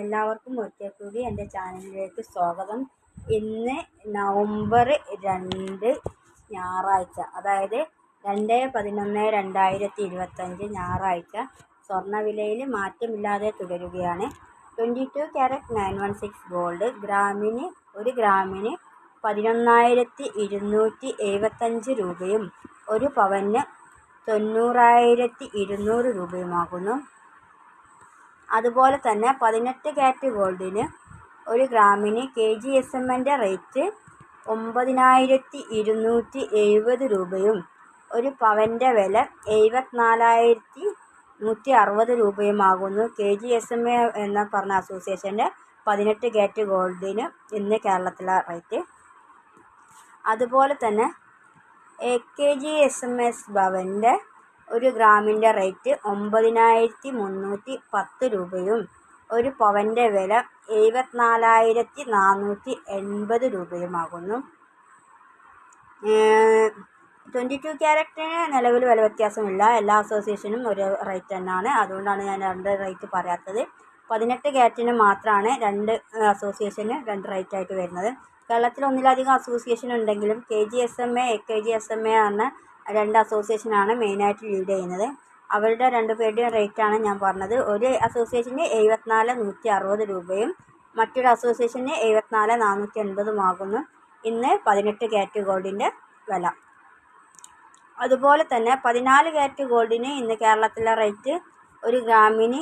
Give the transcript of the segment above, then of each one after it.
എല്ലാവർക്കും ഒരിക്കൽ കൂടി എന്റെ ചാനലിലേക്ക് സ്വാഗതം. ഇന്ന് നവംബർ രണ്ട് ഞായറാഴ്ച അതായത് രണ്ട് പതിനൊന്ന് രണ്ടായിരത്തി ഇരുപത്തഞ്ച് ഞായറാഴ്ച. സ്വർണവിലയിൽ മാറ്റമില്ലാതെ തുടരുകയാണ്. Twenty two carat nine one six gold ഗ്രാമിന് ഒരു ഗ്രാമിന് പതിനൊന്നായിരത്തി ഇരുന്നൂറ്റി എഴുപത്തഞ്ച് രൂപയും ഒരു പവന് തൊണ്ണൂറായിരത്തി ഇരുന്നൂറ് രൂപയുമാകുന്നു. അതുപോലെ തന്നെ പതിനെട്ട് ക്യാരറ്റ് ഗോൾഡിന് ഒരു ഗ്രാമിന് കെ ജി എസ് എമ്മിന്റെ റേറ്റ് ഒമ്പതിനായിരത്തി ഇരുന്നൂറ്റി എഴുപത് രൂപയും ഒരു പവന്റെ വില എഴുപത്തിനാലായിരത്തി നൂറ്റി അറുപത് രൂപയുമാകുന്നു. K G S M A എന്ന പറഞ്ഞ അസോസിയേഷന്റെ പതിനെട്ട് ക്യാരറ്റ് ഗോൾഡിന് ഇന്ന് കേരളത്തിലെ റേറ്റ്. അതുപോലെ തന്നെ A K G S M S ഭവന്റെ ഒരു ഗ്രാമിന്റെ റേറ്റ് ഒമ്പതിനായിരത്തി മുന്നൂറ്റി പത്ത് രൂപയും ഒരു പവന്റെ വില എഴുപത്തിനാലായിരത്തി നാനൂറ്റി എൺപത് രൂപയുമാകുന്നു. ട്വന്റി ടു ക്യാരറ്റിന് നിലവിൽ വില വ്യത്യാസമില്ല. എല്ലാ അസോസിയേഷനും ഒരു റേറ്റ് തന്നെയാണ്. അതുകൊണ്ടാണ് ഞാൻ രണ്ട് റേറ്റ് പറയാത്തത്. പതിനെട്ട് ക്യാരറ്റിന് മാത്രമാണ് രണ്ട് അസോസിയേഷന് രണ്ട് റേറ്റ് ആയിട്ട് വരുന്നത്. കേരളത്തിൽ ഒന്നിലധികം അസോസിയേഷൻ ഉണ്ടെങ്കിലും K G S M A A K G S M A എന്ന രണ്ട് അസോസിയേഷനാണ് മെയിനായിട്ട് ലീഡ് ചെയ്യുന്നത്. അവരുടെ രണ്ട് പേരുടെയും റേറ്റാണ് ഞാൻ പറഞ്ഞത്. ഒരു അസോസിയേഷന് എഴുപത്തിനാല് നൂറ്റി അറുപത് രൂപയും മറ്റൊരു അസോസിയേഷന് എഴുപത്തിനാല് നാനൂറ്റി എൺപതുമാകുന്നു ഇന്ന് പതിനെട്ട് കാറ്റ് ഗോൾഡിന്റെ വില. അതുപോലെ തന്നെ പതിനാല് കാറ്റ് ഗോൾഡിന് ഇന്ന് കേരളത്തിലെ റേറ്റ് ഒരു ഗ്രാമിന്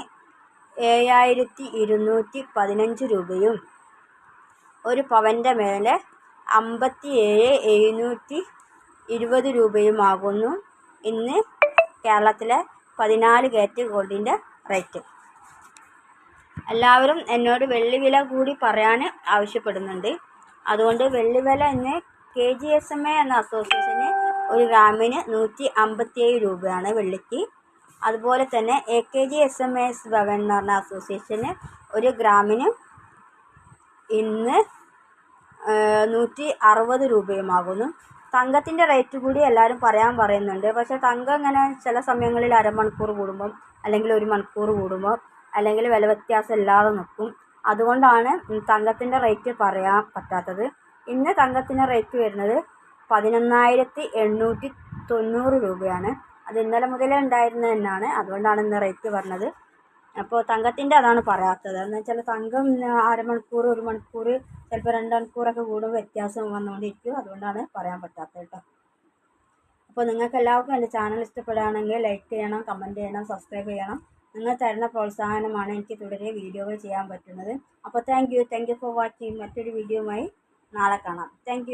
ഏഴായിരത്തി ഇരുന്നൂറ്റി പതിനഞ്ച് രൂപയും ഒരു പവന്റെ മേലെ അമ്പത്തി ഏഴ് എഴുന്നൂറ്റി ഇരുപത് രൂപയുമാകുന്നു. ഇന്ന് കേരളത്തിലെ പതിനാല് ക്യാരറ്റ് ഗോൾഡിന്റെ റേറ്റ്. എല്ലാവരും എന്നോട് വെള്ളി വില കൂടി പറയാൻ ആവശ്യപ്പെടുന്നുണ്ട്. അതുകൊണ്ട് വെള്ളി വില ഇന്ന് K G S M A എന്ന അസോസിയേഷന് ഒരു ഗ്രാമിന് നൂറ്റി അമ്പത്തിയേഴ് രൂപയാണ് വെള്ളിക്ക്. അതുപോലെ തന്നെ A K G S M S Bhavan എന്ന് പറഞ്ഞ അസോസിയേഷന് ഒരു ഗ്രാമിന് ഇന്ന് നൂറ്റി അറുപത് രൂപയുമാകുന്നു. തങ്കത്തിന്റെ റേറ്റ് കൂടി എല്ലാവരും പറയാൻ പറയുന്നുണ്ട്. പക്ഷേ തങ്കം ഇങ്ങനെ ചില സമയങ്ങളിൽ അരമണിക്കൂർ കൂടുമ്പം അല്ലെങ്കിൽ ഒരു മണിക്കൂർ കൂടുമ്പോൾ അല്ലെങ്കിൽ വില വ്യത്യാസം ഇല്ലാതെ നിൽക്കും. അതുകൊണ്ടാണ് തങ്കത്തിന്റെ റേറ്റ് പറയാൻ പറ്റാത്തത്. ഇന്ന് തങ്കത്തിന്റെ റേറ്റ് വരുന്നത് പതിനൊന്നായിരത്തി എണ്ണൂറ്റി തൊണ്ണൂറ് രൂപയാണ്. അത് ഇന്നലെ മുതലേ ഉണ്ടായിരുന്നത് തന്നെയാണ്. അതുകൊണ്ടാണ് ഇന്ന് റേറ്റ് പറഞ്ഞത്. അപ്പോൾ തങ്കത്തിന്റെ അതാണ് പറയാത്തത്. എന്ന് വെച്ചാൽ തങ്കം അരമണിക്കൂർ ഒരു മണിക്കൂർ ചിലപ്പോൾ രണ്ട് മണിക്കൂറൊക്കെ കൂടുമ്പോൾ വ്യത്യാസം വന്നുകൊണ്ടിരിക്കും. അതുകൊണ്ടാണ് പറയാൻ പറ്റാത്തത് കേട്ടോ. അപ്പോൾ നിങ്ങൾക്ക് എല്ലാവർക്കും എന്റെ ചാനൽ ഇഷ്ടപ്പെടുകയാണെങ്കിൽ ലൈക്ക് ചെയ്യണം കമന്റ് ചെയ്യണം സബ്സ്ക്രൈബ് ചെയ്യണം. നിങ്ങൾ തരുന്ന പ്രോത്സാഹനമാണ് എനിക്ക് തുടരെ വീഡിയോകൾ ചെയ്യാൻ പറ്റുന്നത്. അപ്പോൾ thank you thank you for watching മറ്റൊരു വീഡിയോയുമായി നാളെ കാണാം. താങ്ക്